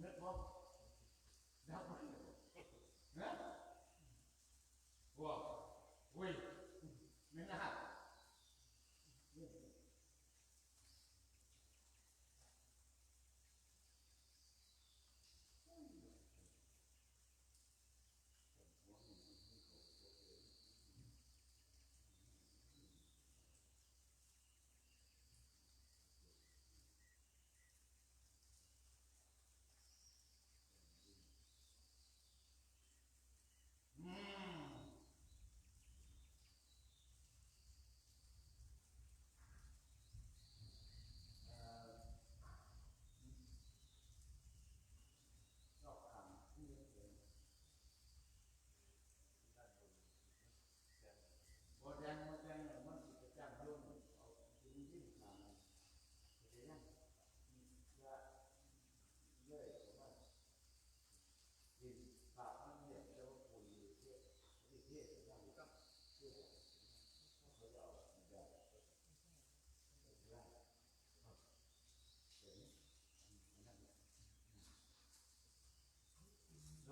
Well,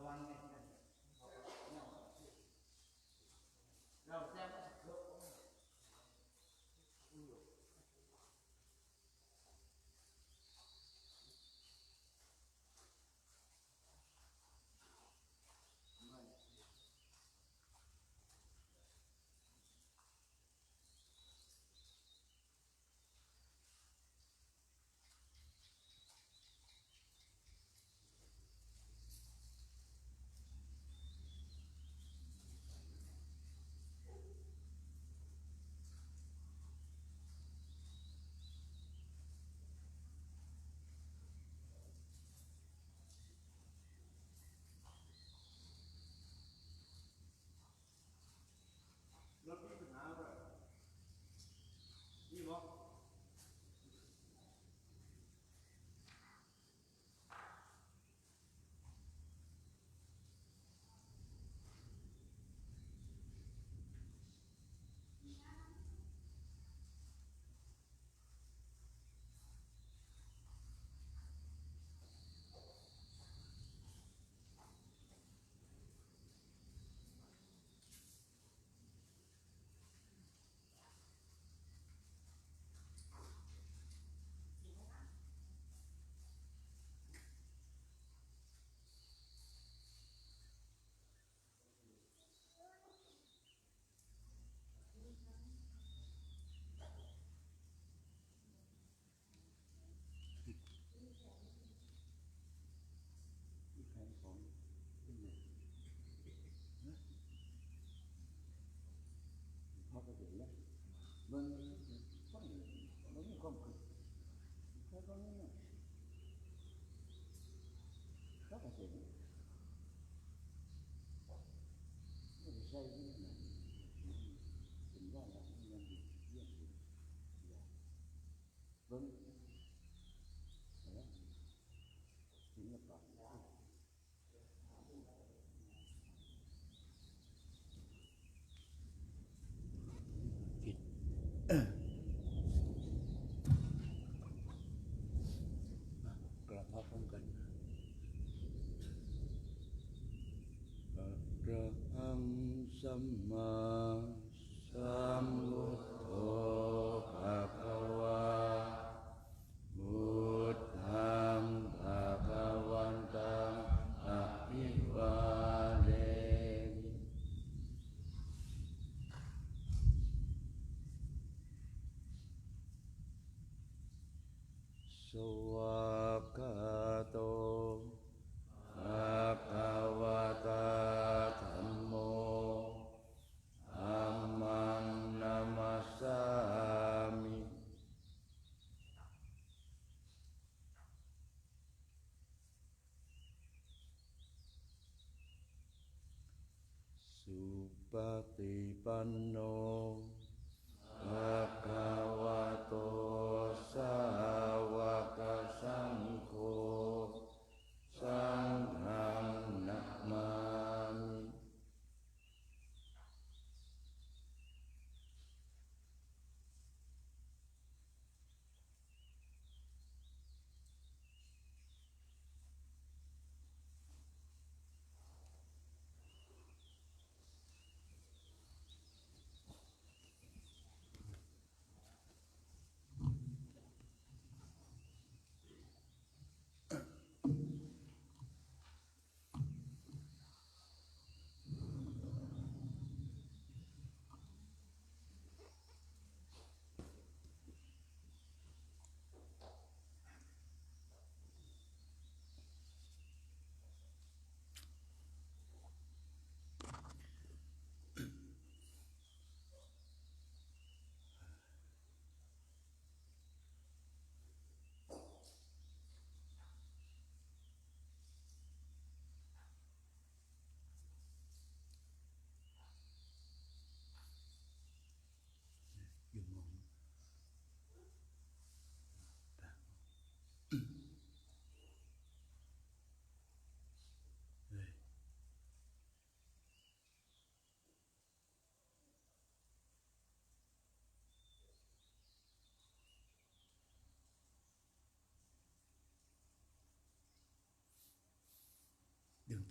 one rất là chuyện nó bị xây với mình tình ra là nhân viên viên vâng. สวากา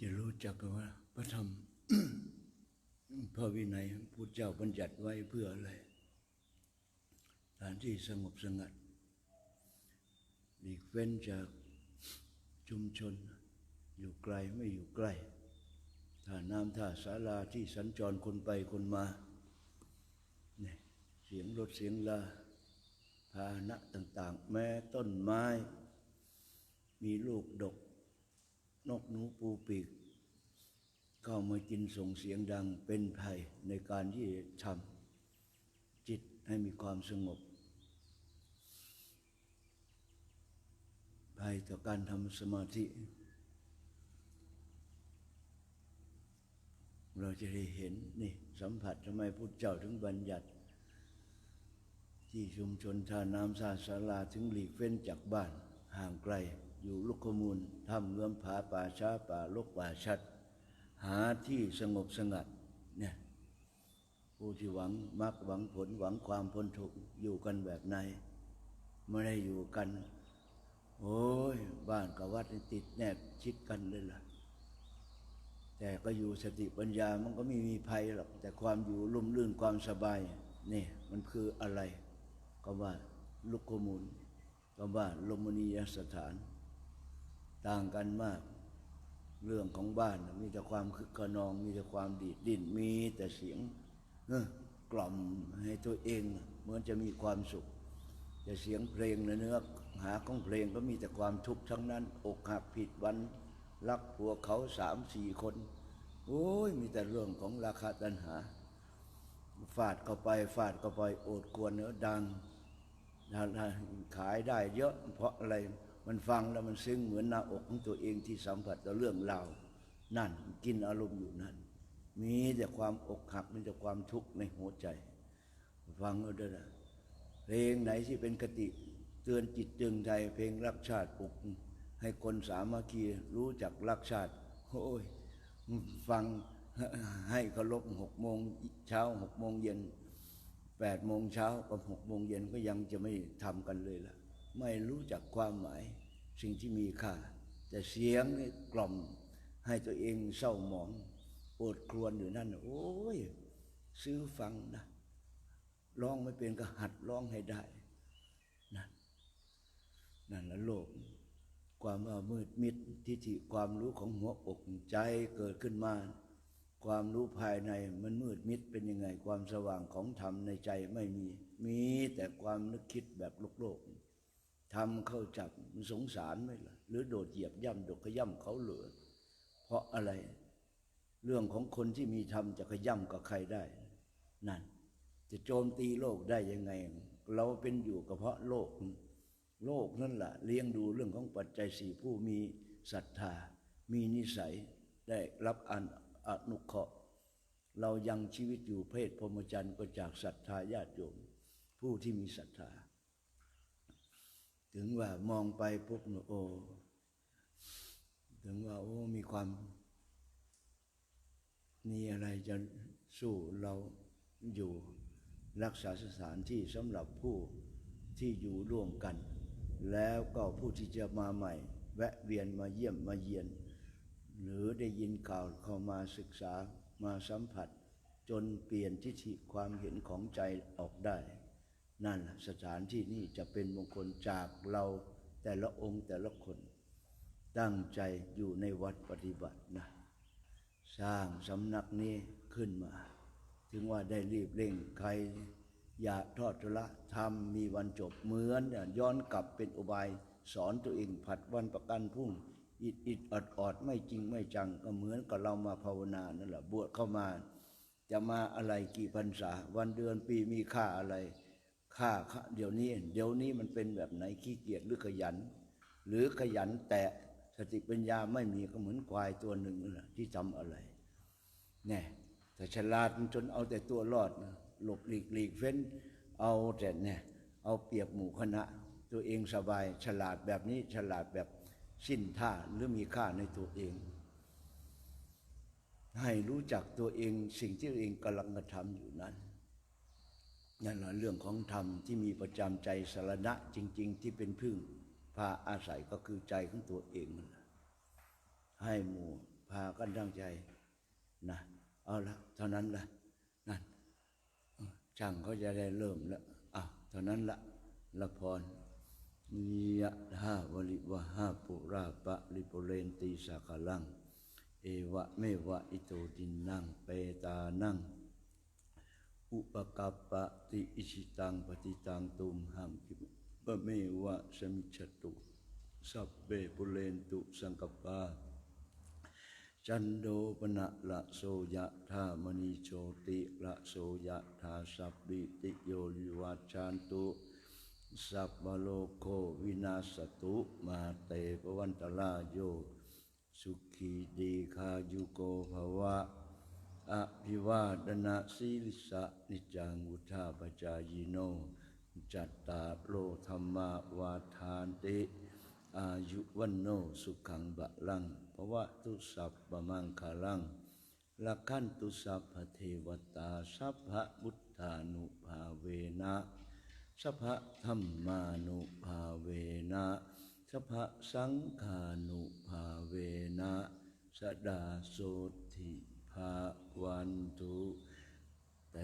จะรู้จักว่าพระธรรมพระวินัยพุทธเจ้าบัญญัติไว้เพื่ออะไรสถานที่สงบสงัดหลีกเว้นจากชุมชน อยู่ไกลไม่อยู่ใกล้ท่าน้ำท่าศาลาที่สัญจรคนไปคนมาเนี่ยเสียงรถเสียงลาพาหนะต่าง ๆ แม้ต้นไม้ มีลูกดก นกหนูปูปีก เข้ามากินส่งเสียงดังเป็นภัยในการที่ทำจิตให้มีความสงบ ภัยต่อการทำสมาธิ เราจะได้เห็นนี่สัมผัสทำไมพุทธเจ้าถึงบัญญัติ ที่ชุมชนทาน้ำสาสาราถึงหลีกเฟ้นจากบ้านห่างไกล อยู่ลุกขมูลทำเงื่อมผาป่าช้าป่าลกป่าชัด หาที่สงบสงัดเนี่ยผู้ที่หวังมรรคหวังผลหวังความพ้นทุกข์อยู่กันแบบไหนไม่ได้อยู่กัน โอ้ย บ้านกับวัดติดแนบชิดกันเลยล่ะ แต่ก็อยู่สติปัญญามันก็ไม่มีภัยหรอก แต่ความอยู่ลุ่มลื่นความสบายนี่มันคืออะไร ก็ว่าลุกขมูลก็ว่าลมณียสถาน ต่างกันมาก เรื่องของบ้านมีแต่ความคึกขนอง มีแต่ความดีดดิ้นมีแต่เสียงกล่อมให้ตัวเองเหมือนจะมีความสุขแต่เสียงเพลงเนื้อหาของเพลงก็มีแต่ความทุกข์ทั้งนั้น อกหักผิดวันรักผัวเขาสามสี่คนโอ้ยมีแต่เรื่องของราคาตัณหา ฟาดเข้าไปฟาดเข้าไปโอดกวนเนื้อดังขายได้เยอะเพราะอะไร มันฟังแล้วมันซึ้งเหมือนหน้าอกของตัวเองที่สัมผัสกับเรื่องราวนั่นกินอารมณ์อยู่นั่น มีแต่ความอกหักมีแต่ความทุกข์ในหัวใจ ฟังเอาด้วยนะเพลงไหนที่เป็นคติเตือนจิตเตือนใจเพลงรักชาติปลุกให้คนสามัคคีรู้จักรักชาติโอ้ยฟังให้เคารพหกโมงเช้าหกโมงเย็นแปดโมงเช้ากับหกโมงเย็นก็ยังจะไม่ทำกันเลยล่ะ ไม่รู้จักความหมาย สิ่งที่มีค่า แต่เสียงนี่กล่อมให้ตัวเองเศร้าหมองโอดครวญอยู่นั่น โอ้ย ซื้อฟังนะร้องไม่เป็นก็หัดร้องให้ได้นั่นนั่นละโลก ความมืดมิดทิฏฐิความรู้ของหัวอกใจเกิดขึ้นมา ความรู้ภายในมันมืดมิดเป็นยังไง ความสว่างของธรรมในใจไม่มี มีแต่ความนึกคิดแบบโลกโลก ทำเข้าจับสงสารไหมล่ะ หรือโดดเหยียบย่ำดกขย่ำเขาเหลือ เพราะอะไร เรื่องของคนที่มีธรรมจะขย่ำกับใครได้ นั่น จะโจมตีโลกได้ยังไง เราเป็นอยู่ก็เพราะโลก โลกนั่นแหละเลี้ยงดูเรื่องของปัจจัยสี่ผู้มีศรัทธา มีนิสัยได้รับอันอนุเคราะห์เรายังชีวิตอยู่เพศพรหมจรรย์ก็จากศรัทธาญาติโยมผู้ที่มีศรัทธา ถึงว่ามองไปปุ๊บโอ้ถึงว่าโอ้มีความมีอะไรจะสู้เราอยู่รักษาสถานที่สำหรับผู้ที่อยู่ร่วมกัน แล้วก็ผู้ที่จะมาใหม่ แวะเวียนมาเยี่ยมมาเยียน หรือได้ยินข่าวเข้ามาศึกษามาสัมผัส จนเปลี่ยนทิฏฐิความเห็นของใจออกได้ นั่นล่ะสถานที่นี้จะเป็นมงคลจากเราแต่ละองค์แต่ละคน ตั้งใจอยู่ในวัดปฏิบัตินะ สร้างสำนักนี้ขึ้นมา ถึงว่าได้รีบเร่งใคร อย่าทอดทุละทำมีวันจบเหมือนเนี่ยย้อนกลับเป็นอุบายสอนตัวเองผัดวันประกันพรุ่ง อิดอิดอดอดไม่จริงไม่จังก็เหมือนกับเรามาภาวนานั่นแหละบวชเข้ามา จะมาอะไรกี่พรรษา วันเดือนปีมีค่าอะไร ค่าเดี๋ยวนี้ เดี๋ยวนี้มันเป็นแบบไหนขี้เกียจหรือขยัน หรือขยันแต่สติปัญญาไม่มีก็เหมือนควายตัวหนึ่งนะที่ทำอะไรแน่แต่ฉลาดจนเอาแต่ตัวรอดนะหลบหลีกหลีกเฟ้น เอาแต่เนี่ยเอาเปรียบหมู่คณะ ตัวเองสบาย ฉลาดแบบนี้ฉลาดแบบสิ้นท่าหรือมีค่าในตัวเอง ให้รู้จักตัวเองสิ่งที่ตัวเองกำลังกระทำอยู่นั้น นั่นแหละเรื่องของธรรมที่มีประจำใจสารณะจริง ๆ ที่เป็นพึ่ง พาอาศัยก็คือใจของตัวเองนั่นแหละให้หมู่พากันตั้งใจนะเอาละเท่านั้นละนั่นช่างเขาจะได้เริ่มแล้วอะเท่านั้นละละพรยะธาวลิวะหาปุราปะริปุเรนติสากลัง เอวะเมวะอิโตตินนั่งเปตานั่ง อุปกัปปะติอิชิตังปฏิตังตุมหังคิปะเมวะสมิจตุ สัพเปปุเรนตุสังกปาจันโดปนะละโสยะธามณีโชติละโสยะธาสัพพิติโยวิวัชชันตุสัพพโลโควินาสตุมาเตปวันตราโย สุขีดีคายุโกภวะ อภิวาดนาสีลิสะนิจังวุธาปจายโน จัตตาโลธรรมาวาทานติอายุวันโนสุขังบะลังภวะตุสัพปะมังคาลังลักขันตุสัพพเทวตาสัพพะบุตธานุภาเวนะสัพพะธรรมานุภาเวนะสัพพะสังฆานุภาเวนะสดาโสทิ ภาวันตุเต